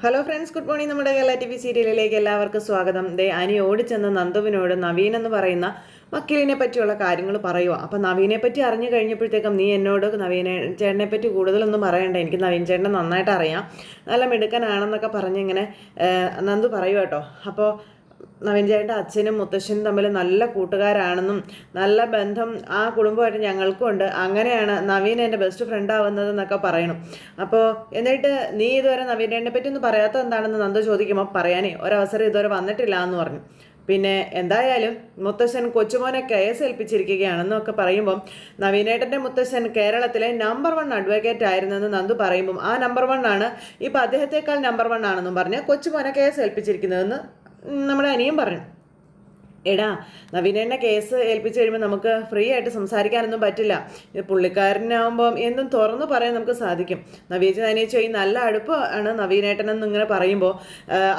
Hello friends good morning നമ്മുടെ Kerala T V സീരിയലിലേക്ക് എല്ലാവർക്കും സ്വാഗതം. ദേ അനി ഓടിച്ചെന്ന നന്ദുവിനോട് നവീൻ എന്ന് പറയുന്ന വക്കീലിനെ പറ്റിയുള്ള കാര്യങ്ങൾ പറയുക അപ്പം നവീനെ പറ്റി അറിഞ്ഞു കഴിഞ്ഞപ്പോഴത്തേക്കും നീ എന്നോട് നവീനെ ചേട്ടനെ പറ്റി കൂടുതലൊന്നും പറയണ്ട. എനിക്ക് നവീൻ ചേട്ടനെ നന്നായിട്ട് അറിയാം. നല്ല മിടുക്കനാണെന്നൊക്കെ പറഞ്ഞിങ്ങനെ ഇങ്ങനെ നന്ദു പറയുക കേട്ടോ. അപ്പോൾ നവീൻ അച്ഛനും മുത്തശ്ശനും തമ്മിൽ നല്ല കൂട്ടുകാരാണെന്നും നല്ല ബന്ധം ആ കുടുംബമായിട്ട് ഞങ്ങൾക്കും ഉണ്ട്. അങ്ങനെയാണ് നവീൻ എന്റെ ബെസ്റ്റ് ഫ്രണ്ട് ആവുന്നത് എന്നൊക്കെ പറയണം. അപ്പോൾ എന്നിട്ട് നീ ഇതുവരെ നവീന്റെ പറ്റി ഒന്നും പറയാത്ത എന്താണെന്ന് നന്ദു ചോദിക്കുമ്പോൾ പറയാനേ ഒരവസരം ഇതുവരെ വന്നിട്ടില്ല എന്ന് പറഞ്ഞു. പിന്നെ എന്തായാലും മുത്തശ്ശൻ കൊച്ചുമോനെ കേസ് ഏൽപ്പിച്ചിരിക്കുകയാണെന്നൊക്കെ പറയുമ്പം നവീനേട്ടന്റെ മുത്തശ്ശൻ കേരളത്തിലെ നമ്പർ വൺ അഡ്വക്കേറ്റ് ആയിരുന്നെന്ന് നന്ദു പറയുമ്പം ആ നമ്പർ വൺ ആണ്. ഇപ്പം അദ്ദേഹത്തെക്കാൾ നമ്പർ വൺ ആണെന്നും പറഞ്ഞ് കൊച്ചുമോനെ കേസ് ഏൽപ്പിച്ചിരിക്കുന്നതെന്ന് നമ്മുടെ അനിയൻ പറഞ്ഞു എടാ നവീനേട്ടനെ കേസ് ഏൽപ്പിച്ചു കഴിയുമ്പോൾ നമുക്ക് ഫ്രീ ആയിട്ട് സംസാരിക്കാനൊന്നും പറ്റില്ല. പുള്ളിക്കാരനാകുമ്പം എന്തും തുറന്ന് പറയാൻ നമുക്ക് സാധിക്കും. നവീജ അനിയച്ചോ ഈ നല്ല അടുപ്പമാണ് നവീനേട്ടനെന്ന് ഇങ്ങനെ പറയുമ്പോൾ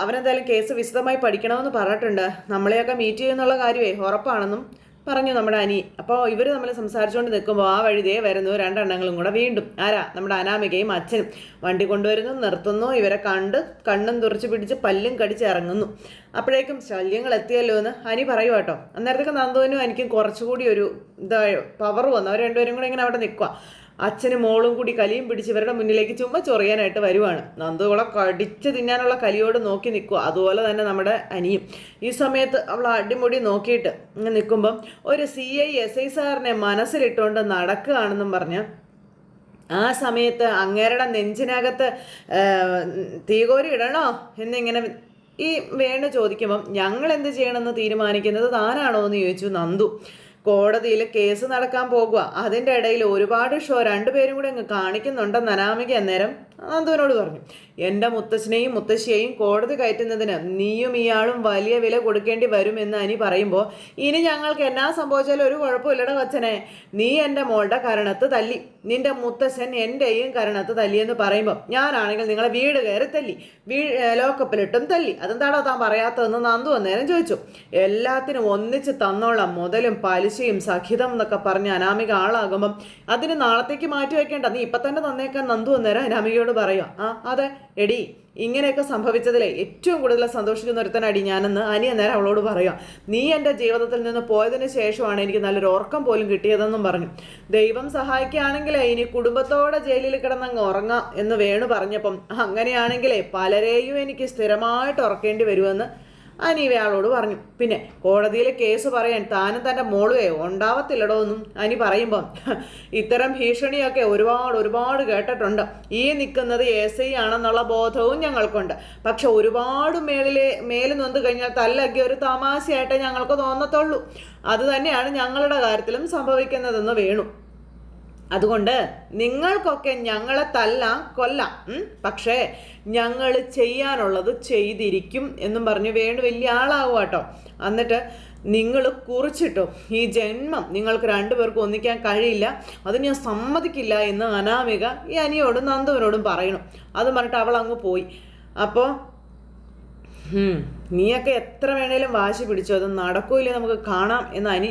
അവനെന്തായാലും കേസ് വിശദമായി പഠിക്കണമെന്ന് പറഞ്ഞിട്ടുണ്ട്. നമ്മളെയൊക്കെ മീറ്റ് ചെയ്യുന്നുള്ള കാര്യമേ ഉറപ്പാണെന്നും പറഞ്ഞു നമ്മുടെ അനി. അപ്പോൾ ഇവർ നമ്മൾ സംസാരിച്ചുകൊണ്ട് നിൽക്കുമ്പോൾ ആ വഴിതേ വരുന്നു. രണ്ടെണ്ണങ്ങളും കൂടെ വീണ്ടും. ആരാ? നമ്മുടെ അനാമികയും അച്ഛനും. വണ്ടി കൊണ്ടുവരുന്നു നിർത്തുന്നു. ഇവരെ കണ്ട് കണ്ണും തുറച്ച് പിടിച്ച് പല്ലും കടിച്ച് ഇറങ്ങുന്നു. അപ്പോഴേക്കും ശല്യങ്ങൾ എത്തിയല്ലോ എന്ന് അനി പറയുക കേട്ടോ. അന്നേരത്തേക്ക് നന്ദുവിനും എനിക്കും കുറച്ചുകൂടി ഒരു ഇതായോ പവർ വന്നു. അവർ രണ്ടുപേരും കൂടെ ഇങ്ങനെ അവിടെ നിൽക്കുക അച്ഛനും മോളും കൂടി കലിയും പിടിച്ച് ഇവരുടെ മുന്നിലേക്ക് ചുമ്മാ ചൊറിയാനായിട്ട് വരുവാണ്. നന്ദുവളെ കടിച്ച് തിന്നാനുള്ള കലിയോട് നോക്കി നിൽക്കുക. അതുപോലെ തന്നെ നമ്മുടെ അനിയും. ഈ സമയത്ത് അവൾ അടിമുടി നോക്കിയിട്ട് നിൽക്കുമ്പം ഒരു സി ഐ എസ് ഐ സാറിനെ മനസ്സിലിട്ടുകൊണ്ട് നടക്കുകയാണെന്നും പറഞ്ഞ് ആ സമയത്ത് അങ്ങേരുടെ നെഞ്ചിനകത്ത് തീകോരി ഇടണോ എന്നിങ്ങനെ ഈ വേണു ചോദിക്കുമ്പം ഞങ്ങൾ എന്ത് ചെയ്യണമെന്ന് തീരുമാനിക്കുന്നത് താനാണോ എന്ന് ചോദിച്ചു നന്ദു. കോടതിയിൽ കേസ് നടക്കാൻ പോകുക അതിന്റെ ഇടയിൽ ഒരുപാട് ഷോ രണ്ടുപേരും കൂടെ അങ്ങ് കാണിക്കുന്നുണ്ടെന്ന് അനാമിക അന്നേരം നന്ദുവിനോട് പറഞ്ഞു. എന്റെ മുത്തശ്ശനെയും മുത്തശ്ശിയെയും കോടതി കയറ്റുന്നതിന് നീയും ഇയാളും വലിയ വില കൊടുക്കേണ്ടി വരുമെന്ന് അനി പറയുമ്പോൾ ഇനി ഞങ്ങൾക്ക് എന്നാ സംഭവിച്ചാലും ഒരു കുഴപ്പമില്ലട കൊച്ചനെ നീ എന്റെ മോളുടെ കരണത്ത് തല്ലി. നിന്റെ മുത്തശ്ശൻ എന്റെയും കരണത്ത് തല്ലിയെന്ന് പറയുമ്പോൾ ഞാനാണെങ്കിൽ നിങ്ങളെ വീട് കയറി തല്ലി. വീ ലോക്കപ്പിലിട്ടും തല്ലി. അതെന്താണോ താൻ പറയാത്തതെന്ന് നന്ദു അന്നേരം ചോദിച്ചു. എല്ലാത്തിനും ഒന്നിച്ച് തന്നോളാം. മുതലും പലിശയും സഖിതം എന്നൊക്കെ പറഞ്ഞ് അനാമിക ആളാകുമ്പം അതിന് നാളത്തേക്ക് മാറ്റി വയ്ക്കേണ്ട. നീ ഇപ്പം തന്നെ തന്നേക്കാൻ നന്ദു അന്നേരം അനാമികയോട് പറയുക ആ അതെ. എടി ഇങ്ങനെയൊക്കെ സംഭവിച്ചതിലെ ഏറ്റവും കൂടുതൽ സന്തോഷിക്കുന്ന ഒരുത്തനടി ഞാനെന്ന് അനി അന്നേരം അവളോട് പറയാം നീ എന്റെ ജീവിതത്തിൽ നിന്ന് പോയതിന് ശേഷമാണ് എനിക്ക് നല്ലൊരു ഉറക്കം പോലും കിട്ടിയതെന്നും പറഞ്ഞു. ദൈവം സഹായിക്കുകയാണെങ്കിലേ ഇനി കുടുംബത്തോടെ ജയിലിൽ കിടന്നങ്ങ് ഉറങ്ങാം എന്ന് വേണു പറഞ്ഞപ്പം അങ്ങനെയാണെങ്കിലേ പലരെയും എനിക്ക് സ്ഥിരമായിട്ട് ഉറക്കേണ്ടി വരുമെന്ന് അനീവ ആളോട് പറഞ്ഞു. പിന്നെ കോടതിയിലെ കേസ് പറയാൻ താനും തന്റെ മോളുവേ ഉണ്ടാവത്തില്ലടോ എന്നും അനി പറയുമ്പം ഇത്തരം ഭീഷണിയൊക്കെ ഒരുപാട് ഒരുപാട് കേട്ടിട്ടുണ്ട്. ഈ നിൽക്കുന്നത് എസ് ഐ ആണെന്നുള്ള ബോധവും ഞങ്ങൾക്കുണ്ട്. പക്ഷെ ഒരുപാട് മേളിലെ മേൽ നൊന്ത് കഴിഞ്ഞാൽ തല്ലൊക്കെ ഒരു തമാശയായിട്ടേ ഞങ്ങൾക്ക് തോന്നത്തുള്ളൂ. അത് തന്നെയാണ് ഞങ്ങളുടെ കാര്യത്തിലും സംഭവിക്കുന്നതെന്ന് വേണു. അതുകൊണ്ട് നിങ്ങൾക്കൊക്കെ ഞങ്ങളെ തല്ലാം കൊല്ലാം? പക്ഷേ ഞങ്ങൾ ചെയ്യാനുള്ളത് ചെയ്തിരിക്കും എന്നും പറഞ്ഞ് വേണു വലിയ ആളാവും കേട്ടോ. എന്നിട്ട് നിങ്ങൾ കുറിച്ചിട്ടോ ഈ ജന്മം നിങ്ങൾക്ക് രണ്ടുപേർക്കും ഒന്നിക്കാൻ കഴിയില്ല. അത് ഞാൻ സമ്മതിക്കില്ല എന്ന് അനാമിക ഈ അനിയോടും നന്ദുവിനോടും പറയണം. അത് പറഞ്ഞിട്ട് അവൾ അങ്ങ് പോയി. അപ്പോൾ നീയൊക്കെ എത്ര വേണേലും വാശി പിടിച്ചോ അത് നടക്കൂല്ലേ നമുക്ക് കാണാം എന്ന് അനി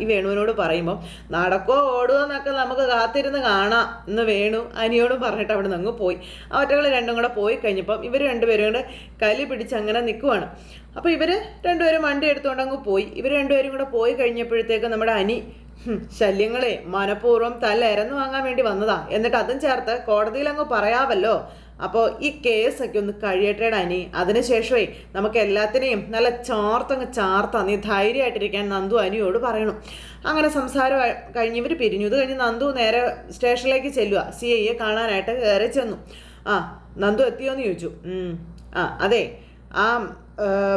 ഈ വേണുവിനോട് പറയുമ്പോൾ നടക്കോ ഓടുകയോ എന്നൊക്കെ നമുക്ക് കാത്തിരുന്ന് കാണാം എന്ന് വേണു അനിയോടും പറഞ്ഞിട്ട് അവിടെ നിന്ന് പോയി. ആ ഒറ്റകൾ രണ്ടും കൂടെ പോയി കഴിഞ്ഞപ്പം ഇവർ രണ്ടുപേരും കൂടെ കലി പിടിച്ച് അങ്ങനെ നിൽക്കുവാണ് അപ്പോൾ ഇവർ രണ്ടുപേരും വണ്ടി എടുത്തുകൊണ്ട് അങ്ങ് പോയി. ഇവർ രണ്ടുപേരും കൂടെ പോയി കഴിഞ്ഞപ്പോഴത്തേക്ക് നമ്മുടെ അനി ശല്യങ്ങളെ മനഃപൂർവം തല്ല ഇരന്ന് വാങ്ങാൻ വേണ്ടി വന്നതാ. എന്നിട്ട് അതും ചേർത്ത് കോടതിയിൽ അങ്ങ് പറയാവല്ലോ. അപ്പോൾ ഈ കേസൊക്കെ ഒന്ന് കഴിയട്ടേടാ അനി അതിനുശേഷമേ നമുക്ക് എല്ലാത്തിനെയും നല്ല ചാർത്തങ്ങ് ചാർത്താ. നീ ധൈര്യമായിട്ടിരിക്കാൻ നന്ദു അനിയോട് പറയണം. അങ്ങനെ സംസാരം കഴിഞ്ഞ് ഇവർ പിരിഞ്ഞു. ഇത് കഴിഞ്ഞ് നന്ദു നേരെ സ്റ്റേഷനിലേക്ക് ചെല്ലുക സി ഐയെ കാണാനായിട്ട് കയറി ചെന്നു. ആ നന്ദു എത്തിയോന്ന് ചോദിച്ചു. ആ അതെ. ആ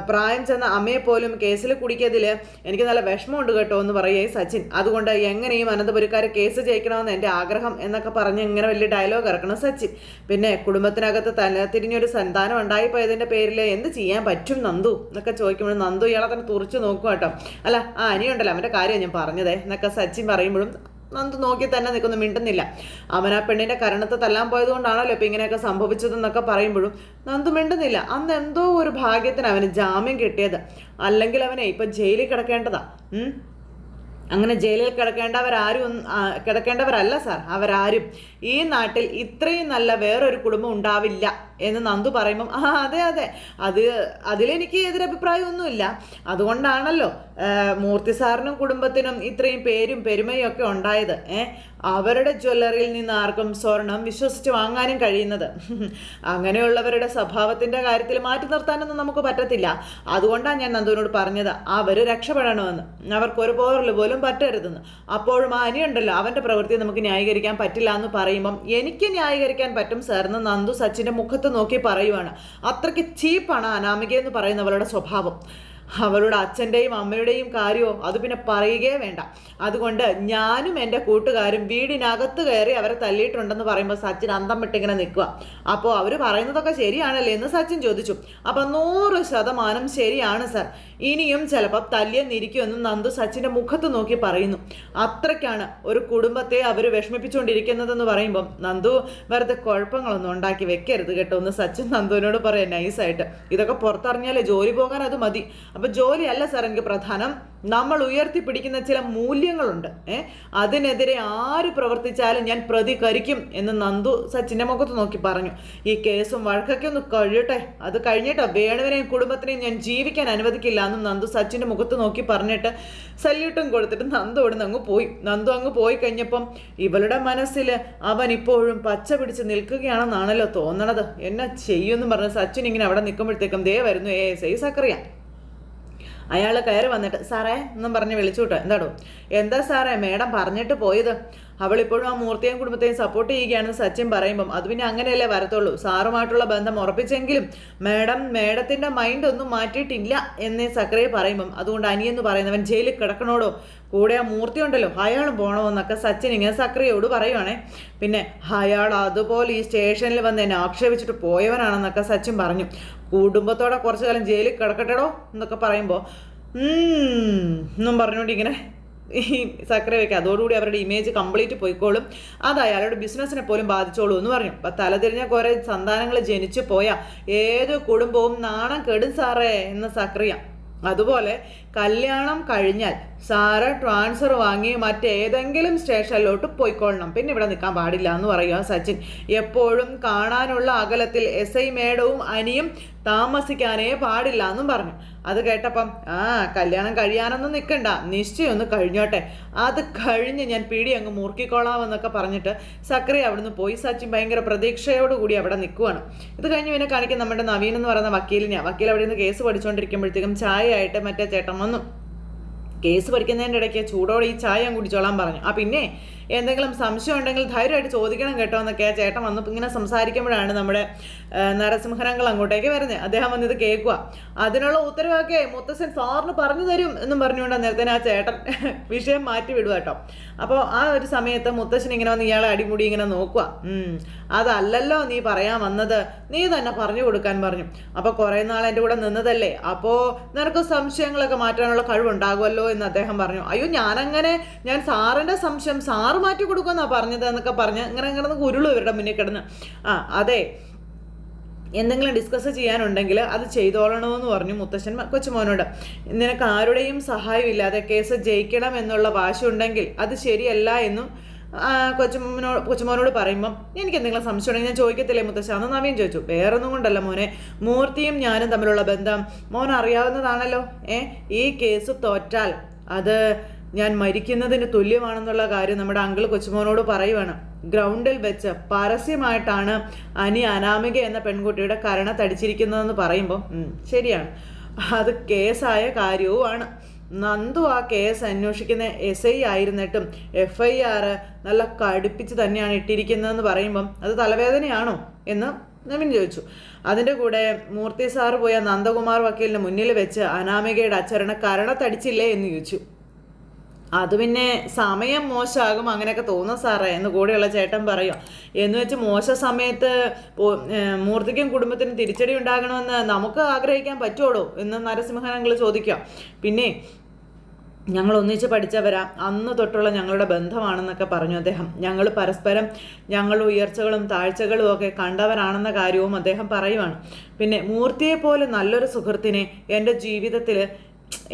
പ്രായം ചെന്ന അമ്മയെ പോലും കേസിൽ കുടിക്കതിൽ എനിക്ക് നല്ല വിഷമമുണ്ട് കേട്ടോ എന്ന് പറയുകയും സച്ചിൻ. അതുകൊണ്ട് എങ്ങനെയും അനന്തപുരക്കാരെ കേസ് ജയിക്കണമെന്ന് എന്റെ ആഗ്രഹം എന്നൊക്കെ പറഞ്ഞ് ഇങ്ങനെ വലിയ ഡയലോഗ് ഇറക്കണം സച്ചിൻ. പിന്നെ കുടുംബത്തിനകത്ത് തന്നെ തിരിഞ്ഞൊരു സന്താനം ഉണ്ടായിപ്പോയതിന്റെ പേരിൽ എന്ത് ചെയ്യാൻ പറ്റും നന്ദു എന്നൊക്കെ ചോദിക്കുമ്പോൾ നന്ദു ഇയാളെ തന്നെ തുറച്ചു നോക്കും കേട്ടോ. അല്ല ആ അനിയുണ്ടല്ലോ അവന്റെ കാര്യം ഞാൻ പറഞ്ഞതേ എന്നൊക്കെ സച്ചിൻ പറയുമ്പോഴും നന്ദു നോക്കി തന്നെ നിൽക്കുന്നു മിണ്ടുന്നില്ല. അവൻ ആ പെണ്ണിന്റെ കരണത്ത് തല്ലാൻ പോയത് കൊണ്ടാണല്ലോ ഇപ്പൊ ഇങ്ങനെയൊക്കെ സംഭവിച്ചതെന്നൊക്കെ പറയുമ്പോഴും നന്ദു മിണ്ടുന്നില്ല. അന്ന് എന്തോ ഒരു ഭാഗ്യത്തിന് അവന് ജാമ്യം കിട്ടിയത്. അല്ലെങ്കിൽ അവനെ ഇപ്പൊ ജയിലിൽ കിടക്കേണ്ടതാ. അങ്ങനെ ജയിലിൽ കിടക്കേണ്ടവരാരും കിടക്കേണ്ടവരല്ല സാർ. അവരാരും. ഈ നാട്ടിൽ ഇത്രയും നല്ല വേറൊരു കുടുംബം ഉണ്ടാവില്ല എന്ന് നന്ദു പറയുമ്പം ആ അതെ അതെ. അത് അതിലെനിക്ക് എതിരഭിപ്രായമൊന്നുമില്ല. അതുകൊണ്ടാണല്ലോ മൂർത്തി സാറിനും കുടുംബത്തിനും ഇത്രയും പേരും പെരുമയും ഒക്കെ ഉണ്ടായത്. ഏ അവരുടെ ജ്വല്ലറിയിൽ നിന്ന് ആർക്കും സ്വർണം വിശ്വസിച്ച് വാങ്ങാനും കഴിയുന്നത്. അങ്ങനെയുള്ളവരുടെ സ്വഭാവത്തിന്റെ കാര്യത്തിൽ മാറ്റി നിർത്താനൊന്നും നമുക്ക് പറ്റത്തില്ല. അതുകൊണ്ടാണ് ഞാൻ നന്ദുവിനോട് പറഞ്ഞത് അവർ രക്ഷപ്പെടണമെന്ന്. അവർക്ക് ഒരു പോലും പറ്റരുതെന്ന്. അപ്പോഴും ആ അനിയുണ്ടല്ലോ അവന്റെ പ്രവൃത്തി നമുക്ക് ന്യായീകരിക്കാൻ പറ്റില്ല എന്ന് പറയുമ്പം എനിക്ക് ന്യായീകരിക്കാൻ പറ്റും സാറിന് നന്ദു സച്ചിന്റെ മുഖത്ത് നോക്കി പറയുവാണ്. അത്രയ്ക്ക് ചീപ്പാണ് അനാമിക എന്ന് പറയുന്നവളുടെ സ്വഭാവം. അവളുടെ അച്ഛന്റെയും അമ്മയുടെയും കാര്യമോ അത് പിന്നെ പറയുകയേ വേണ്ട. അതുകൊണ്ട് ഞാനും എന്റെ കൂട്ടുകാരും വീടിനകത്ത് കയറി അവരെ തല്ലിയിട്ടുണ്ടെന്ന് പറയുമ്പോൾ സച്ചിൻ അന്തം വിട്ടിങ്ങനെ നിൽക്കുക അപ്പോൾ അവർ പറയുന്നതൊക്കെ ശരിയാണല്ലേ എന്ന് സച്ചിൻ ചോദിച്ചു. അപ്പം നൂറ് ശതമാനം ശരിയാണ് സർ. ഇനിയും ചിലപ്പോൾ തല്ലിയെന്നിരിക്കുമെന്ന് നന്ദു സച്ചിന്റെ മുഖത്ത് നോക്കി പറയുന്നു. അത്രയ്ക്കാണ് ഒരു കുടുംബത്തെ അവർ വിഷമിപ്പിച്ചുകൊണ്ടിരിക്കുന്നതെന്ന് പറയുമ്പം നന്ദു വെറുതെ കുഴപ്പങ്ങളൊന്നും ഉണ്ടാക്കി വെക്കരുത് കേട്ടോ ഒന്ന് സച്ചിൻ നന്ദുവിനോട് പറയാം നൈസായിട്ട്. ഇതൊക്കെ പുറത്തറിഞ്ഞാലേ ജോലി പോകാൻ അത് മതി. അപ്പോൾ ജോലിയല്ല സാർ എനിക്ക് പ്രധാനം. നമ്മൾ ഉയർത്തിപ്പിടിക്കുന്ന ചില മൂല്യങ്ങളുണ്ട്. ഏഹ് അതിനെതിരെ ആര് പ്രവർത്തിച്ചാലും ഞാൻ പ്രതികരിക്കും എന്ന് നന്ദു സച്ചിന്റെ മുഖത്ത് നോക്കി പറഞ്ഞു. ഈ കേസും വഴക്കൊക്കെ ഒന്ന് കഴിയട്ടെ. അത് കഴിഞ്ഞിട്ടോ വേണുവിനെയും കുടുംബത്തിനെയും ഞാൻ ജീവിക്കാൻ അനുവദിക്കില്ല എന്നും നന്ദു സച്ചിന്റെ മുഖത്ത് നോക്കി പറഞ്ഞിട്ട് സല്യൂട്ടും കൊടുത്തിട്ട് നന്ദു ഇവിടെ അങ്ങ് പോയി. നന്ദു അങ്ങ് പോയി കഴിഞ്ഞപ്പം ഇവളുടെ മനസ്സിൽ അവൻ ഇപ്പോഴും പച്ച പിടിച്ച് നിൽക്കുകയാണെന്നാണല്ലോ തോന്നണത്. എന്നെ ചെയ്യുമെന്ന് പറഞ്ഞ് സച്ചിൻ ഇങ്ങനെ അവിടെ നിൽക്കുമ്പോഴത്തേക്കും ദേ വരുന്നു ഏ ഐ സക്കറിയ. അയാൾ കയറി വന്നിട്ട് സാറേ എന്നും പറഞ്ഞ് വിളിച്ചു വിട്ടോ എന്താടോ? എന്താ സാറേ മേഡം പറഞ്ഞിട്ട് പോയത്. അവളിപ്പോഴും ആ മൂർത്തിയും കുടുംബത്തെയും സപ്പോർട്ട് ചെയ്യുകയാണെന്ന് സച്ചിൻ പറയുമ്പം അത് പിന്നെ അങ്ങനെയല്ലേ വരത്തുള്ളൂ? സാറുമായിട്ടുള്ള ബന്ധം ഉറപ്പിച്ചെങ്കിലും മാഡം മാഡത്തിന്റെ മൈൻഡ് ഒന്നും മാറ്റിയിട്ടില്ല എന്ന് സക്രിയ പറയുമ്പം അതുകൊണ്ട് അനിയെന്ന് പറയുന്നവൻ ജയിലിൽ കിടക്കണോടോ? കൂടെ ആ മൂർത്തി ഉണ്ടല്ലോ അയാളും പോകണമെന്നൊക്കെ സച്ചിൻ ഇങ്ങനെ സക്രിയോട് പറയുവാണേ. പിന്നെ അയാൾ അതുപോലെ ഈ സ്റ്റേഷനിൽ വന്ന് എന്നെ ആക്ഷേപിച്ചിട്ട് പോയവനാണെന്നൊക്കെ സച്ചിൻ പറഞ്ഞു. കുടുംബത്തോടെ കുറച്ചു കാലം ജയിലിൽ കിടക്കട്ടെടോ എന്നൊക്കെ പറയുമ്പോൾ എന്നും പറഞ്ഞുകൊണ്ട് ഇങ്ങനെ ഈ സക്കരവയ്ക്ക് അതോടുകൂടി അവരുടെ ഇമേജ് കംപ്ലീറ്റ് പോയിക്കോളും. അത് അയാളുടെ ബിസിനസ്സിനെ പോലും ബാധിച്ചോളൂ എന്ന് പറഞ്ഞു. അപ്പം തലതിരിഞ്ഞ കുറേ സന്താനങ്ങൾ ജനിച്ചു പോയാൽ ഏത് കുടുംബവും നാണം കെടും സാറേ എന്ന് സക്രിയ. അതുപോലെ കല്യാണം കഴിഞ്ഞാൽ സാറ് ട്രാൻസ്ഫർ വാങ്ങി മറ്റേതെങ്കിലും സ്റ്റേഷനിലോട്ട് പോയിക്കൊള്ളണം. പിന്നെ ഇവിടെ നിൽക്കാൻ പാടില്ല എന്ന് പറയുക സച്ചിൻ. എപ്പോഴും കാണാനുള്ള അകലത്തിൽ എസ് ഐ മേഡവും അനിയും താമസിക്കാനേ പാടില്ല എന്നും പറഞ്ഞു. അത് കേട്ടപ്പം ആ കല്യാണം കഴിയാനൊന്നും നിൽക്കണ്ട. നിശ്ചയം ഒന്ന് കഴിഞ്ഞോട്ടെ. അത് കഴിഞ്ഞ് ഞാൻ പിടി അങ്ങ് മുറുക്കിക്കൊള്ളാമെന്നൊക്കെ പറഞ്ഞിട്ട് സക്രിയ അവിടുന്ന് പോയി. സച്ചിൻ ഭയങ്കര പ്രതീക്ഷയോടുകൂടി അവിടെ നിൽക്കുവാണ്. ഇത് കഴിഞ്ഞ് പിന്നെ കാണിക്കുന്ന നമ്മുടെ നവീൻ എന്ന് പറയുന്ന വക്കീലിനെയാണ് വക്കീൽ അവിടെ നിന്ന് കേസ് പഠിച്ചുകൊണ്ടിരിക്കുമ്പോഴത്തേക്കും ചായയായിട്ട് മറ്റേ ചേട്ടൻ വന്നു. കേസ് പഠിക്കുന്നതിന്റെ ഇടയ്ക്ക് ചൂടോടെ ഈ ചായ ഞാൻ കുടിച്ചോളാൻ പറഞ്ഞു. ആ പിന്നെ എന്തെങ്കിലും സംശയം ഉണ്ടെങ്കിൽ ധൈര്യമായിട്ട് ചോദിക്കണം കേട്ടോ എന്നൊക്കെ ചേട്ടൻ വന്ന് ഇങ്ങനെ സംസാരിക്കുമ്പോഴാണ് നമ്മുടെ നരസിംഹനങ്ങൾ അങ്ങോട്ടേക്ക് വരുന്നത്. അദ്ദേഹം വന്നിത് കേൾക്കുക. അതിനുള്ള ഉത്തരവൊക്കെ മുത്തശ്ശൻ സാറിന് പറഞ്ഞു തരും എന്നും പറഞ്ഞുകൊണ്ട് നേരത്തെ ആ ചേട്ടൻ വിഷയം മാറ്റി വിടുക കേട്ടോ. അപ്പോൾ ആ ഒരു സമയത്ത് മുത്തശ്ശൻ ഇങ്ങനെ വന്ന് ഇയാളെ അടിമുടി ഇങ്ങനെ നോക്കുക. അതല്ലല്ലോ നീ പറയാൻ വന്നത്. നീ തന്നെ പറഞ്ഞു കൊടുക്കാൻ പറഞ്ഞു. അപ്പോൾ കുറേ നാൾ എന്റെ കൂടെ നിന്നതല്ലേ. അപ്പോൾ നിനക്ക് സംശയങ്ങളൊക്കെ മാറ്റാനുള്ള കഴിവുണ്ടാകുമല്ലോ എന്ന് അദ്ദേഹം പറഞ്ഞു. അയ്യോ ഞാനങ്ങനെ ഞാൻ സാറിന്റെ സംശയം സാറ് മാറ്റി കൊടുക്കുമെന്നാ പറഞ്ഞത് എന്നൊക്കെ പറഞ്ഞ് ഇങ്ങനെ കിടന്ന് ഉരുളു ഇവരുടെ മുന്നിൽ കിടന്ന്. ആ അതെ. എന്തെങ്കിലും ഡിസ്കസ് ചെയ്യാനുണ്ടെങ്കിൽ അത് ചെയ്തോളണമെന്ന് പറഞ്ഞു മുത്തശ്ശൻ കൊച്ചുമോനോട്. നിനക്ക് ആരുടെയും സഹായമില്ലാതെ കേസ് ജയിക്കണം എന്നുള്ള വാശി ഉണ്ടെങ്കിൽ അത് ശരിയല്ല എന്നും കൊച്ചുമോനോട് കൊച്ചുമോനോട് പറയുമ്പം എനിക്ക് എന്തെങ്കിലും സംശയം ഉണ്ടെങ്കിൽ ഞാൻ ചോദിക്കത്തില്ലേ മുത്തശ്ശ? അന്ന് നവീൻ ചോദിച്ചു. വേറൊന്നും കൊണ്ടല്ല മോനെ. മൂർത്തിയും ഞാനും തമ്മിലുള്ള ബന്ധം മോൻ അറിയാവുന്നതാണല്ലോ ഏ ഈ കേസ് തോറ്റാൽ അത് ഞാൻ മരിക്കുന്നതിന് തുല്യമാണെന്നുള്ള കാര്യം നമ്മുടെ അങ്കിൾ കൊച്ചുമോനോട് പറയുവാണ്. ഗ്രൗണ്ടിൽ വെച്ച് പരസ്യമായിട്ടാണ് അനി അനാമിക എന്ന പെൺകുട്ടിയുടെ കരണ തടിച്ചിരിക്കുന്നതെന്ന് പറയുമ്പോൾ ശരിയാണ്. അത് കേസായ കാര്യവുമാണ്. നന്ദു ആ കേസ് അന്വേഷിക്കുന്ന എസ് ഐ ആയിരുന്നിട്ടും എഫ് ഐ ആർ നല്ല കടുപ്പിച്ച് തന്നെയാണ് ഇട്ടിരിക്കുന്നതെന്ന് പറയുമ്പം അത് തലവേദനയാണോ എന്ന് നവീൻ ചോദിച്ചു. അതിന്റെ കൂടെ മൂർത്തി സാറ് പോയ നന്ദകുമാർ വക്കീലിന് മുന്നിൽ വെച്ച് അനാമികയുടെ അച്ചരണ കരണത്തടിച്ചില്ലേ എന്ന് ചോദിച്ചു. അത് പിന്നെ സമയം മോശമാകും അങ്ങനെയൊക്കെ തോന്നും സാറേ. എന്ന് കൂടെയുള്ള ചേട്ടൻ പറയും. എന്ന് വെച്ച് മോശ സമയത്ത് മൂർത്തിക്കും കുടുംബത്തിനും തിരിച്ചടി ഉണ്ടാകണമെന്ന് നമുക്ക് ആഗ്രഹിക്കാൻ പറ്റുള്ളൂ എന്ന് നരസിംഹനങ്ങൾ ചോദിക്കാം പിന്നെ ഞങ്ങൾ ഒന്നിച്ച് പഠിച്ചവരാ. അന്ന് തൊട്ടുള്ള ഞങ്ങളുടെ ബന്ധമാണെന്നൊക്കെ പറഞ്ഞു അദ്ദേഹം. ഞങ്ങൾ പരസ്പരം ഞങ്ങളുടെ ഉയർച്ചകളും താഴ്ചകളും ഒക്കെ കണ്ടവരാണെന്ന കാര്യവും അദ്ദേഹം പറയുവാണ്. പിന്നെ മൂർത്തിയെപ്പോലെ നല്ലൊരു സുഹൃത്തിനെ എന്റെ ജീവിതത്തിൽ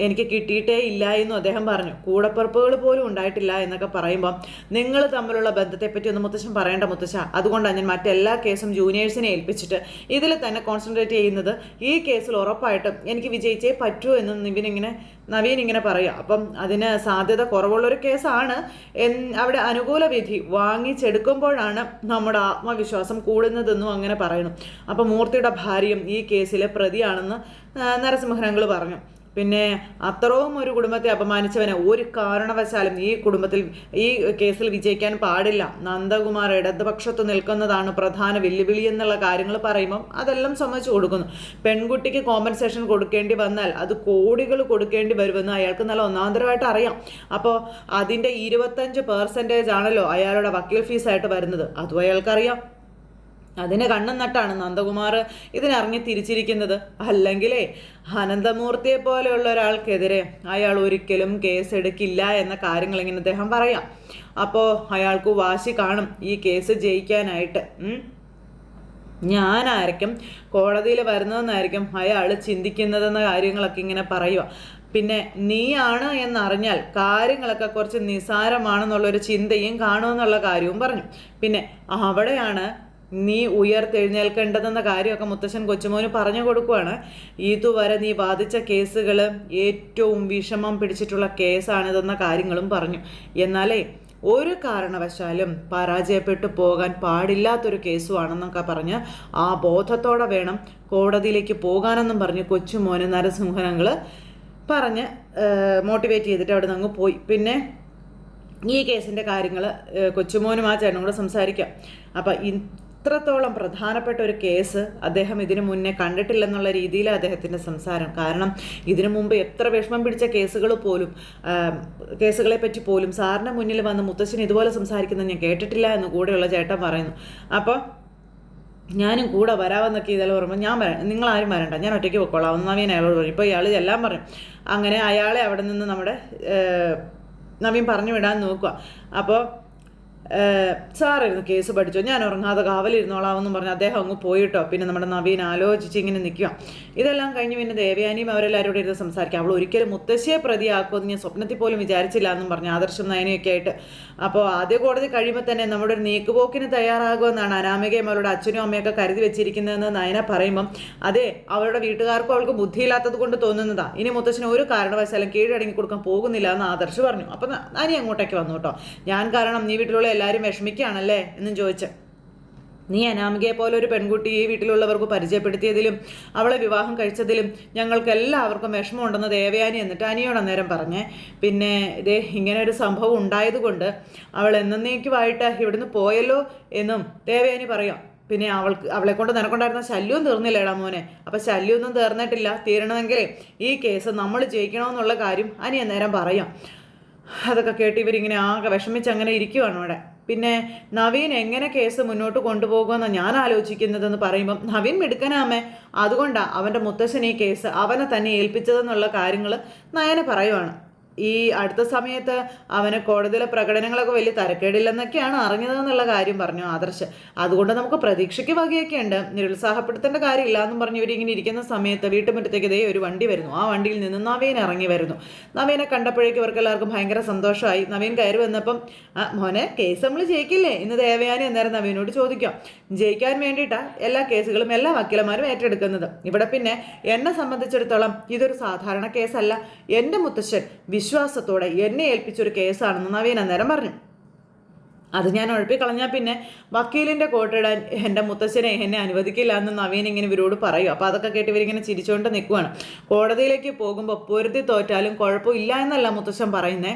എനിക്ക് കിട്ടിയിട്ടേ ഇല്ല എന്നും അദ്ദേഹം പറഞ്ഞു. കൂടപ്പുറപ്പുകൾ പോലും ഉണ്ടായിട്ടില്ല എന്നൊക്കെ പറയുമ്പോൾ നിങ്ങൾ തമ്മിലുള്ള ബന്ധത്തെപ്പറ്റി ഒന്ന് മുത്തശ്ശൻ പറയേണ്ട മുത്തശ്ശ. അതുകൊണ്ടാണ് ഞാൻ മറ്റെല്ലാ കേസും ജൂനിയേഴ്സിനെ ഏൽപ്പിച്ചിട്ട് ഇതിൽ തന്നെ കോൺസെൻട്രേറ്റ് ചെയ്യുന്നത് ഈ കേസിൽ ഉറപ്പായിട്ടും എനിക്ക് വിജയിച്ചേ പറ്റൂ എന്ന് നിവിൻ ഇങ്ങനെ നവീൻ ഇങ്ങനെ പറയുക. അപ്പം അതിന് സാധ്യത കുറവുള്ളൊരു കേസാണ്. അവിടെ അനുകൂല വിധി വാങ്ങിച്ചെടുക്കുമ്പോഴാണ് നമ്മുടെ ആത്മവിശ്വാസം കൂടുന്നതെന്നും അങ്ങനെ പറയുന്നു. അപ്പം മൂർത്തിയുടെ ഭാര്യയും ഈ കേസിലെ പ്രതിയാണെന്ന് നരസിംഹനങ്ങൾ പറഞ്ഞു. പിന്നെ അത്രയും ഒരു കുടുംബത്തെ അപമാനിച്ചവനെ ഒരു കാരണവശാലും ഈ കുടുംബത്തിൽ ഈ കേസിൽ വിജയിക്കാൻ പാടില്ല. നന്ദകുമാർ ഇടതുപക്ഷത്ത് നിൽക്കുന്നതാണ് പ്രധാന വെല്ലുവിളി എന്നുള്ള കാര്യങ്ങൾ പറയുമ്പം അതെല്ലാം സമ്മതിച്ചു കൊടുക്കുന്നു. പെൺകുട്ടിക്ക് കോമ്പൻസേഷൻ കൊടുക്കേണ്ടി വന്നാൽ അത് കോടികൾ കൊടുക്കേണ്ടി വരുമെന്ന് അയാൾക്ക് നല്ല ഒന്നാന്തരമായിട്ട് അറിയാം. അപ്പോൾ അതിന്റെ ഇരുപത്തഞ്ച് പെർസെന്റേജ് ആണല്ലോ അയാളുടെ വക്കീൽ ഫീസായിട്ട് വരുന്നത്. അതും അയാൾക്കറിയാം. അതിന് കണ്ണും നട്ടാണ് നന്ദകുമാർ ഇതിനറിഞ്ഞ് തിരിച്ചിരിക്കുന്നത്. അല്ലെങ്കിലേ അനന്തമൂർത്തിയെ പോലെയുള്ള ഒരാൾക്കെതിരെ അയാൾ ഒരിക്കലും കേസെടുക്കില്ല എന്ന കാര്യങ്ങൾ ഇങ്ങനെ അദ്ദേഹം പറയാം. അപ്പോൾ അയാൾക്ക് വാശി കാണും ഈ കേസ് ജയിക്കാനായിട്ട്. ഞാനായിരിക്കും കോടതിയിൽ വരുന്നതെന്നായിരിക്കും അയാൾ ചിന്തിക്കുന്നതെന്ന കാര്യങ്ങളൊക്കെ ഇങ്ങനെ പറയുക. പിന്നെ നീയാണ് എന്നറിഞ്ഞാൽ കാര്യങ്ങളൊക്കെ കുറച്ച് നിസാരമാണെന്നുള്ളൊരു ചിന്തയും കാണുമെന്നുള്ള കാര്യവും പറഞ്ഞു. പിന്നെ അവിടെയാണ് നീ ഉയർത്തെഴുന്നേൽക്കേണ്ടതെന്ന കാര്യമൊക്കെ മുത്തശ്ശൻ കൊച്ചുമോന് പറഞ്ഞു കൊടുക്കുവാണ്. ഇതുവരെ നീ ബാധിച്ച കേസുകൾ ഏറ്റവും വിഷമം പിടിച്ചിട്ടുള്ള കേസാണിതെന്ന കാര്യങ്ങളും പറഞ്ഞു. എന്നാലേ ഒരു കാരണവശാലും പരാജയപ്പെട്ടു പോകാൻ പാടില്ലാത്തൊരു കേസുമാണെന്നൊക്കെ പറഞ്ഞ് ആ ബോധത്തോടെ വേണം കോടതിയിലേക്ക് പോകാനെന്നും പറഞ്ഞ് കൊച്ചുമോന് നരസിംഹനങ്ങൾ പറഞ്ഞ് മോട്ടിവേറ്റ് ചെയ്തിട്ട് അവിടെ നിന്ന് പോയി. പിന്നെ ഈ കേസിന്റെ കാര്യങ്ങൾ കൊച്ചുമോനും ആ ചേട്ടനും കൂടെ സംസാരിക്കാം. അപ്പം ഇത്രത്തോളം പ്രധാനപ്പെട്ട ഒരു കേസ് അദ്ദേഹം ഇതിനു മുന്നേ കണ്ടിട്ടില്ലെന്നുള്ള രീതിയിൽ അദ്ദേഹത്തിന്റെ സംസാരം. കാരണം ഇതിനു മുമ്പ് എത്ര വിഷമം പിടിച്ച കേസുകൾ പോലും കേസുകളെ പറ്റി പോലും സാറിന് മുന്നിൽ വന്ന് മുത്തശ്ശൻ ഇതുപോലെ സംസാരിക്കുന്നത് ഞാൻ കേട്ടിട്ടില്ല എന്ന് കൂടെയുള്ള ചേട്ടൻ പറയുന്നു. അപ്പോൾ ഞാനും കൂടെ വരാമെന്നൊക്കെ ഇതെല്ലാം പറയുമ്പോൾ ഞാൻ വരാം. നിങ്ങളാരും വരണ്ട. ഞാൻ ഒറ്റയ്ക്ക് പൊക്കോളാം. നവീൻ അയാളോട് പറയും. ഇപ്പോൾ ഇയാൾ എല്ലാം പറയും. അങ്ങനെ അയാളെ അവിടെ നിന്ന് നമ്മുടെ നവീൻ പറഞ്ഞു വിടാൻ നോക്കുക. അപ്പോൾ സാറായിരുന്നു കേസ് പഠിച്ചോ ഞാൻ ഉറങ്ങാതെ കാവലിരുന്നോളാമെന്നും പറഞ്ഞ് അദ്ദേഹം അങ്ങ് പോയിട്ടോ. പിന്നെ നമ്മുടെ നവീൻ ആലോചിച്ച് ഇങ്ങനെ നിൽക്കുക ഇതെല്ലാം കഴിഞ്ഞ് പിന്നെ ദേവയാനിയും അവരെല്ലാവരും കൂടെ ഇരുന്ന് സംസാരിക്കാം. അവൾ ഒരിക്കലും മുത്തശ്ശിയെ പ്രതിയാക്കുമെന്ന് ഞാൻ സ്വപ്നത്തിൽ പോലും വിചാരിച്ചില്ല എന്നും പറഞ്ഞു ആദർശം നയനയൊക്കെ ആയിട്ട്. അപ്പോൾ ആദ്യ കോടതി കഴിയുമ്പോൾ തന്നെ നമ്മുടെ ഒരു നീക്കുപോക്കിന് തയ്യാറാകുമെന്നാണ് അനാമികയും അവരുടെ അച്ഛനും അമ്മയൊക്കെ കരുതി വെച്ചിരിക്കുന്നതെന്ന് നയന പറയുമ്പം അതെ അവരുടെ വീട്ടുകാർക്കും അവൾക്ക് ബുദ്ധിയില്ലാത്തത് കൊണ്ട് തോന്നുന്നതാ. ഇനി മുത്തശ്ശന് ഒരു കാരണവശാലും കീഴടങ്ങി കൊടുക്കാൻ പോകുന്നില്ല എന്ന് ആദർശ് പറഞ്ഞു. അപ്പം അനി അങ്ങോട്ടേക്ക് വന്നു കേട്ടോ. ഞാൻ കാരണം നീ വീട്ടിലുള്ള എല്ലാവരും വിഷമിക്കുകയാണല്ലേ എന്നും ചോദിച്ചു. നീ അനാമികയെ പോലെ ഒരു പെൺകുട്ടി ഈ വീട്ടിലുള്ളവർക്ക് പരിചയപ്പെടുത്തിയതിലും അവളെ വിവാഹം കഴിച്ചതിലും ഞങ്ങൾക്ക് എല്ലാവർക്കും വിഷമമുണ്ടെന്ന് ദേവയാനി എന്നിട്ട് അനിയോട് അന്നേരം പറഞ്ഞേ. പിന്നെ ഇതേ ഇങ്ങനെ ഒരു സംഭവം ഉണ്ടായതുകൊണ്ട് അവൾ എന്നേക്കുമായിട്ട് ഇവിടുന്ന് പോയല്ലോ എന്നും ദേവയാനി പറയാം. പിന്നെ അവൾക്ക് അവളെ കൊണ്ട് നിനക്കൊണ്ടായിരുന്ന ശല്യവും തീർന്നില്ലേടാ മോനെ. അപ്പം ശല്യമൊന്നും തീർന്നിട്ടില്ല. തീരണമെങ്കിൽ ഈ കേസ് നമ്മൾ ജയിക്കണമെന്നുള്ള കാര്യം അനി അന്നേരം പറയാം. അതൊക്കെ കേട്ട് ഇവരിങ്ങനെ ആകെ വിഷമിച്ച് അങ്ങനെ ഇരിക്കുവാണ് അവിടെ. പിന്നെ നവീൻ എങ്ങനെ കേസ് മുന്നോട്ട് കൊണ്ടുപോകുമെന്ന് ഞാൻ ആലോചിക്കുന്നതെന്ന് പറയുമ്പം നവീൻ മിടുക്കനാമേ അതുകൊണ്ടാണ് അവന്റെ മുത്തശ്ശൻ ഈ കേസ് അവനെ തന്നെ ഏൽപ്പിച്ചതെന്നുള്ള കാര്യങ്ങൾ നയന പറയുവാണ്. ഈ അടുത്ത സമയത്ത് അവന് കോടതിയിലെ പ്രകടനങ്ങളൊക്കെ വലിയ തരക്കേടില്ലെന്നൊക്കെയാണ് അറിഞ്ഞതെന്നുള്ള കാര്യം പറഞ്ഞു ആദർശ്. അതുകൊണ്ട് നമുക്ക് പ്രതീക്ഷയ്ക്ക് വകയൊക്കെ ഉണ്ട്. നിരുത്സാഹപ്പെടുത്തേണ്ട കാര്യമില്ല എന്നും പറഞ്ഞ് ഇവരിങ്ങനെ ഇരിക്കുന്ന സമയത്ത് വീട്ടുമുറ്റത്തേക്ക് ഇതേ ഒരു വണ്ടി വരുന്നു. ആ വണ്ടിയിൽ നിന്ന് നവീൻ ഇറങ്ങി വരുന്നു. നവീനെ കണ്ടപ്പോഴേക്കും ഇവർക്ക് എല്ലാവർക്കും ഭയങ്കര സന്തോഷമായി. നവീൻ കയറി വന്നപ്പം മോനെ കേസ് നമ്മൾ ജയിക്കില്ലേ? ഇന്ന് ദേവയാനി അന്നേരം നവീനോട് ചോദിക്കാം. ജയിക്കാൻ വേണ്ടിയിട്ടാണ് എല്ലാ കേസുകളും എല്ലാ വക്കീലന്മാരും ഏറ്റെടുക്കുന്നത്. ഇവിടെ പിന്നെ എന്നെ സംബന്ധിച്ചിടത്തോളം ഇതൊരു സാധാരണ കേസല്ല. എന്റെ മുത്തശ്ശൻ വിശ്വാസത്തോടെ എന്നെ ഏൽപ്പിച്ചൊരു കേസാണെന്ന് നവീൻ അന്നേരം പറഞ്ഞു. അത് ഞാൻ ഉഴപ്പിക്കളഞ്ഞാൽ പിന്നെ വക്കീലിന്റെ കോട്ടിടാൻ എന്റെ മുത്തശ്ശനെ എന്നെ അനുവദിക്കില്ല എന്ന് നവീൻ ഇങ്ങനെ ഇവരോട് പറയും. അപ്പോൾ അതൊക്കെ കേട്ട് ഇവരിങ്ങനെ ചിരിച്ചുകൊണ്ട് നിൽക്കുവാണ് കോടതിയിലേക്ക് പോകുമ്പോൾ പൊരുത്തി തോറ്റാലും കുഴപ്പമില്ല എന്നല്ല മുത്തശ്ശൻ പറയുന്നേ.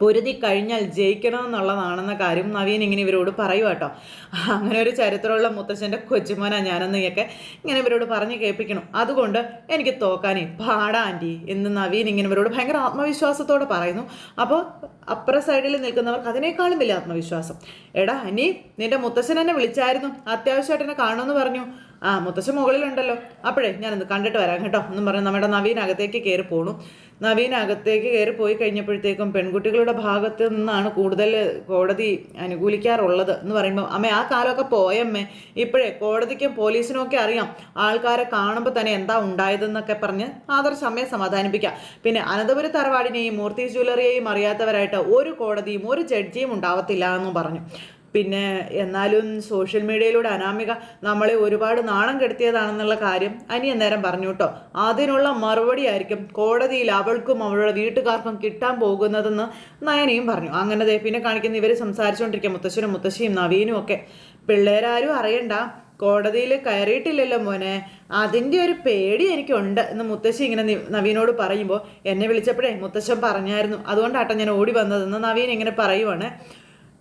പൊരുതി കഴിഞ്ഞാൽ ജയിക്കണമെന്നുള്ളതാണെന്ന കാര്യം നവീൻ ഇങ്ങനെ ഇവരോട് പറയുക കേട്ടോ. അങ്ങനെ ഒരു ചരിത്രമുള്ള മുത്തശ്ശന്റെ കൊച്ചുമോനാ ഞാനെന്നൊക്കെ ഇങ്ങനെ ഇവരോട് പറഞ്ഞ് കേൾപ്പിക്കണം. അതുകൊണ്ട് എനിക്ക് തോക്കാനേ പാടാ ആന്റി എന്ന് നവീൻ ഇങ്ങനെ ഇവരോട് ഭയങ്കര ആത്മവിശ്വാസത്തോടെ പറയുന്നു. അപ്പോൾ അപ്പുറ സൈഡിൽ നിൽക്കുന്നവർക്ക് അതിനേക്കാളും വലിയ ആത്മവിശ്വാസം. എടാ അനി നിന്റെ മുത്തശ്ശൻ എന്നെ വിളിച്ചായിരുന്നു. അത്യാവശ്യമായിട്ട് എന്നെ കാണുമെന്ന് പറഞ്ഞു. ആ മുത്തശ്ശൻ മുകളിലുണ്ടല്ലോ. അപ്പോഴേ ഞാനൊന്ന് കണ്ടിട്ട് വരാം കേട്ടോ. എന്നും പറഞ്ഞ് നമ്മുടെ നവീൻ അകത്തേക്ക് കയറി പോണു. നവീൻ അകത്തേക്ക് കയറി പോയി കഴിഞ്ഞപ്പോഴത്തേക്കും പെൺകുട്ടികളുടെ ഭാഗത്ത് നിന്നാണ് കൂടുതൽ കോടതി അനുകൂലിക്കാറുള്ളത് എന്ന് പറയുമ്പോൾ അമ്മ ആ കാലമൊക്കെ പോയമ്മേ. ഇപ്പോഴേ കോടതിക്കും പോലീസിനും ഒക്കെ അറിയാം ആൾക്കാരെ കാണുമ്പോൾ തന്നെ എന്താ ഉണ്ടായതെന്നൊക്കെ പറഞ്ഞ് ആദർശ് അമ്മയെ സമാധാനിപ്പിക്കാം. പിന്നെ അനന്തപുര തറവാടിനെയും മൂർത്തി ജ്വല്ലറിയെയും അറിയാത്തവരായിട്ട് ഒരു കോടതിയും ഒരു ജഡ്ജിയും ഉണ്ടാവത്തില്ല എന്നും പറഞ്ഞു. പിന്നെ എന്നാലും സോഷ്യൽ മീഡിയയിലൂടെ അനാമിക നമ്മളെ ഒരുപാട് നാണം കെടുത്തിയതാണെന്നുള്ള കാര്യം അനി നേരം പറഞ്ഞു കേട്ടോ. അതിനുള്ള മറുപടി ആയിരിക്കും കോടതിയിൽ അവൾക്കും അവളുടെ വീട്ടുകാർക്കും കിട്ടാൻ പോകുന്നതെന്ന് നയനയും പറഞ്ഞു. അങ്ങനെ ദേ പിന്നെ കാണിക്കുന്ന ഇവർ സംസാരിച്ചുകൊണ്ടിരിക്കുക മുത്തശ്ശനും മുത്തശ്ശിയും നവീനും ഒക്കെ. പിള്ളേരാരും അറിയണ്ട. കോടതിയിൽ കയറിയിട്ടില്ലല്ലോ മോനെ. അതിന്റെ ഒരു പേടി എനിക്കുണ്ട് എന്ന് മുത്തശ്ശി ഇങ്ങനെ നവീനോട് പറയുമ്പോൾ എന്നെ വിളിച്ചപ്പോഴേ മുത്തശ്ശൻ പറഞ്ഞായിരുന്നു. അതുകൊണ്ടാട്ടോ ഞാൻ ഓടി വന്നതെന്ന് നവീൻ ഇങ്ങനെ പറയുവാണ്.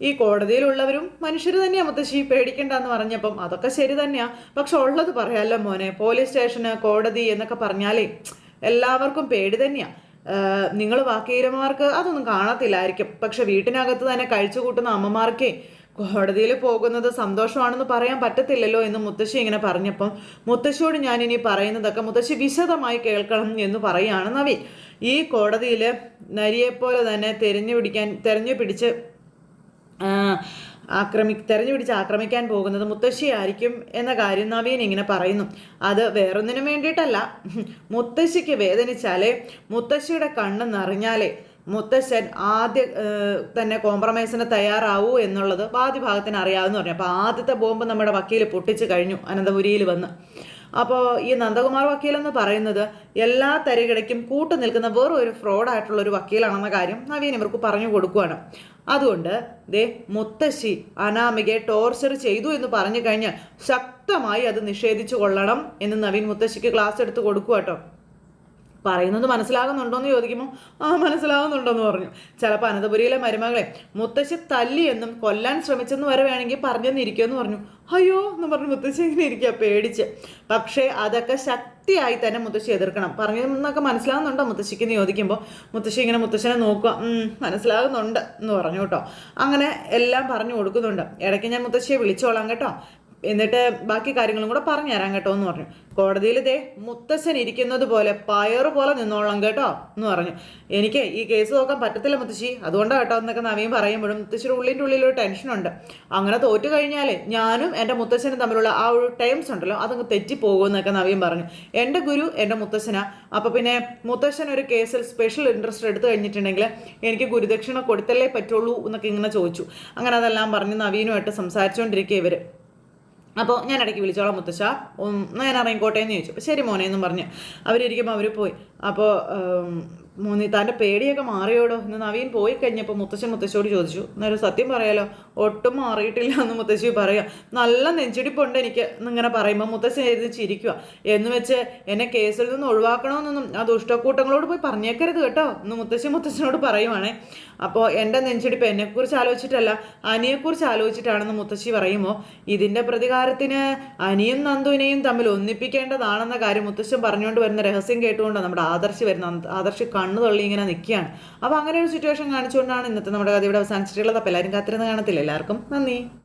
ഈ കോടതിയിലുള്ളവരും മനുഷ്യർ തന്നെയാ മുത്തശ്ശി പേടിക്കണ്ടെന്ന് പറഞ്ഞപ്പം അതൊക്കെ ശരി തന്നെയാ. പക്ഷെ ഉള്ളത് പറയാമല്ലോ മോനെ പോലീസ് സ്റ്റേഷന് കോടതി എന്നൊക്കെ പറഞ്ഞാലേ എല്ലാവർക്കും പേടി തന്നെയാ. നിങ്ങൾ വാക്കീരന്മാർക്ക് അതൊന്നും കാണത്തില്ലായിരിക്കും. പക്ഷെ വീട്ടിനകത്ത് തന്നെ കഴിച്ചു കൂട്ടുന്ന അമ്മമാർക്കേ കോടതിയിൽ പോകുന്നത് സന്തോഷമാണെന്ന് പറയാൻ പറ്റത്തില്ലല്ലോ എന്ന് മുത്തശ്ശി ഇങ്ങനെ പറഞ്ഞപ്പം മുത്തശ്ശിയോട് ഞാൻ ഇനി പറയുന്നതൊക്കെ മുത്തശ്ശി വിശദമായി കേൾക്കണം എന്ന് പറയുകയാണ് നവീൻ ഈ കോടതിയിൽ നരിയെപ്പോലെ തന്നെ തെരഞ്ഞു പിടിക്കാൻ തെരഞ്ഞു പിടിച്ച് ആക്രമി തെരഞ്ഞു പിടിച്ച് ആക്രമിക്കാൻ പോകുന്നത് മുത്തശ്ശിയായിരിക്കും എന്ന കാര്യം നവീൻ ഇങ്ങനെ പറയുന്നു. അത് വേറൊന്നിനും വേണ്ടിയിട്ടല്ല. മുത്തശ്ശിക്ക് വേദനിച്ചാലേ മുത്തശ്ശിയുടെ കണ്ണ് നിറഞ്ഞാലേ മുത്തശ്ശൻ ആദ്യ തന്നെ കോംപ്രമൈസിന് തയ്യാറാവൂ എന്നുള്ളത് ആദ്യ ഭാഗത്തിന് അറിയാവുന്ന പറഞ്ഞു. അപ്പോൾ ആദ്യത്തെ ബോംബ് നമ്മുടെ വക്കീൽ പൊട്ടിച്ചു കഴിഞ്ഞു അനന്തപുരിയിൽ വന്ന്. അപ്പോൾ ഈ നന്ദകുമാർ വക്കീൽ എന്ന് പറയുന്നത് എല്ലാ തരികിടയ്ക്കും കൂട്ടു നിൽക്കുന്ന വേറെ ഒരു ഫ്രോഡായിട്ടുള്ള ഒരു വക്കീലാണെന്ന കാര്യം നവീൻ ഇവർക്ക് പറഞ്ഞു കൊടുക്കുകയാണ് അതുകൊണ്ട് ദേ മുത്തശ്ശി അനാമികയെ ടോർച്ചർ ചെയ്തു എന്ന് പറഞ്ഞു കഴിഞ്ഞാൽ ശക്തമായി അത് നിഷേധിച്ചു കൊള്ളണം എന്ന് നവീൻ മുത്തശ്ശിക്ക് ക്ലാസ് എടുത്ത് കൊടുക്കുക കേട്ടോ പറയുന്നത് മനസ്സിലാകുന്നുണ്ടോ എന്ന് ചോദിക്കുമ്പോൾ ആ മനസ്സിലാകുന്നുണ്ടെന്ന് പറഞ്ഞു. ചിലപ്പോൾ അനന്തപുരിയിലെ മരുമകളെ മുത്തശ്ശി തല്ലി എന്നും കൊല്ലാൻ ശ്രമിച്ചെന്ന് വരെ വേണമെങ്കിൽ പറഞ്ഞെന്നിരിക്കുമെന്ന് പറഞ്ഞു. അയ്യോ എന്ന് പറഞ്ഞു മുത്തശ്ശി ഇങ്ങനെ ഇരിക്കുക പേടിച്ച്. പക്ഷേ അതൊക്കെ ശക്തിയായി തന്നെ മുത്തശ്ശി എതിർക്കണം. പറഞ്ഞെന്നൊക്കെ മനസ്സിലാകുന്നുണ്ടോ മുത്തശ്ശിക്ക് എന്ന് ചോദിക്കുമ്പോൾ മുത്തശ്ശി ഇങ്ങനെ മുത്തശ്ശനെ നോക്കുക മനസ്സിലാകുന്നുണ്ട് എന്ന് പറഞ്ഞു കേട്ടോ. അങ്ങനെ എല്ലാം പറഞ്ഞു കൊടുക്കുന്നുണ്ട്. ഇടയ്ക്ക് ഞാൻ മുത്തശ്ശിയെ വിളിച്ചോളാം കേട്ടോ. എന്നിട്ട് ബാക്കി കാര്യങ്ങളും കൂടെ പറഞ്ഞു തരാം കേട്ടോ എന്ന് പറഞ്ഞു. കോടതിയിൽ ദേ മുത്തശ്ശൻ ഇരിക്കുന്നത് പോലെ പയറ് പോലെ നിന്നോളാം കേട്ടോ എന്ന് പറഞ്ഞു. എനിക്ക് ഈ കേസ് നോക്കാൻ പറ്റത്തില്ല മുത്തശ്ശി. അതുകൊണ്ടാണ് കേട്ടോ എന്നൊക്കെ നവീൻ പറയുമ്പോഴും മുത്തശ്ശിയുടെ ഉള്ളിന്റെ ഉള്ളിലൊരു ടെൻഷനുണ്ട് അങ്ങനെ തോറ്റു കഴിഞ്ഞാൽ ഞാനും എന്റെ മുത്തശ്ശനും തമ്മിലുള്ള ആ ഒരു ടൈംസ് ഉണ്ടല്ലോ അതങ്ങ് തെറ്റിപ്പോകുമെന്നൊക്കെ നവീൻ പറഞ്ഞു. എന്റെ ഗുരു എന്റെ മുത്തശ്ശനാ. അപ്പോൾ പിന്നെ മുത്തശ്ശൻ ഒരു കേസിൽ സ്പെഷ്യൽ ഇൻട്രസ്റ്റ് എടുത്തു കഴിഞ്ഞിട്ടുണ്ടെങ്കിൽ എനിക്ക് ഗുരുദക്ഷിണ കൊടുത്തല്ലേ പറ്റുള്ളൂ എന്നൊക്കെ ഇങ്ങനെ ചോദിച്ചു. അങ്ങനെ അതെല്ലാം പറഞ്ഞ് നവീനുമായിട്ട് സംസാരിച്ചുകൊണ്ടിരിക്കുക ഇവർ അപ്പോൾ ഞാൻ ഇടയ്ക്ക് വിളിച്ചോളാം മുത്തശ്ശ. ഞാൻ ഇറങ്ങിക്കോട്ടെ എന്ന് ചോദിച്ചു. ശരി മോനെ എന്നും പറഞ്ഞ്. അവരിയ്ക്കുമ്പോൾ അവർ പോയി. അപ്പോൾ താന്റെ പേടിയൊക്കെ മാറിയോടോ? ഇന്ന് നവീൻ പോയി കഴിഞ്ഞപ്പോൾ മുത്തശ്ശൻ മുത്തശ്ശിയോട് ചോദിച്ചു. എന്നൊരു സത്യം പറയാലോ ഒട്ടും മാറിയിട്ടില്ല എന്ന് മുത്തശ്ശി പറയുക നല്ല നെഞ്ചിടിപ്പുണ്ട് എനിക്ക് എന്നിങ്ങനെ പറയുമ്പോൾ മുത്തശ്ശൻ എഴുതി ചിരിക്കുക എന്ന് വെച്ച് എന്നെ കേസിൽ നിന്ന് ഒഴിവാക്കണമെന്നൊന്നും ആ ദുഷ്ടക്കൂട്ടങ്ങളോട് പോയി പറഞ്ഞേക്കരുത് കേട്ടോ എന്ന് മുത്തശ്ശി മുത്തശ്ശനോട് പറയുവാണേ. അപ്പോൾ എന്റെ നെഞ്ചിടിപ്പ് എന്നെക്കുറിച്ച് ആലോചിച്ചിട്ടല്ല അനിയെക്കുറിച്ച് ആലോചിച്ചിട്ടാണെന്ന് മുത്തശ്ശി പറയുമ്പോൾ ഇതിന്റെ പ്രതികാരത്തിന് അനിയും നന്ദുവിനെയും തമ്മിൽ ഒന്നിപ്പിക്കേണ്ടതാണെന്ന കാര്യം മുത്തശ്ശൻ പറഞ്ഞുകൊണ്ട് വരുന്ന രഹസ്യം കേട്ടുകൊണ്ടാണ് നമ്മുടെ ആദർശി വരുന്ന ആദർശ് കണ്ണു തള്ളി ഇങ്ങനെ നിൽക്കുകയാണ് അപ്പോൾ അങ്ങനെ ഒരു സിറ്റുവേഷൻ കാണിച്ചുകൊണ്ടാണ് ഇന്നത്തെ നമ്മുടെ കഥ ഇവിടെ അവസാനിച്ചിട്ടുള്ളത്. അപ്പോൾ എല്ലാവരും കാത്തിരുന്ന് കാണത്തില്ല? എല്ലാവർക്കും നന്ദി.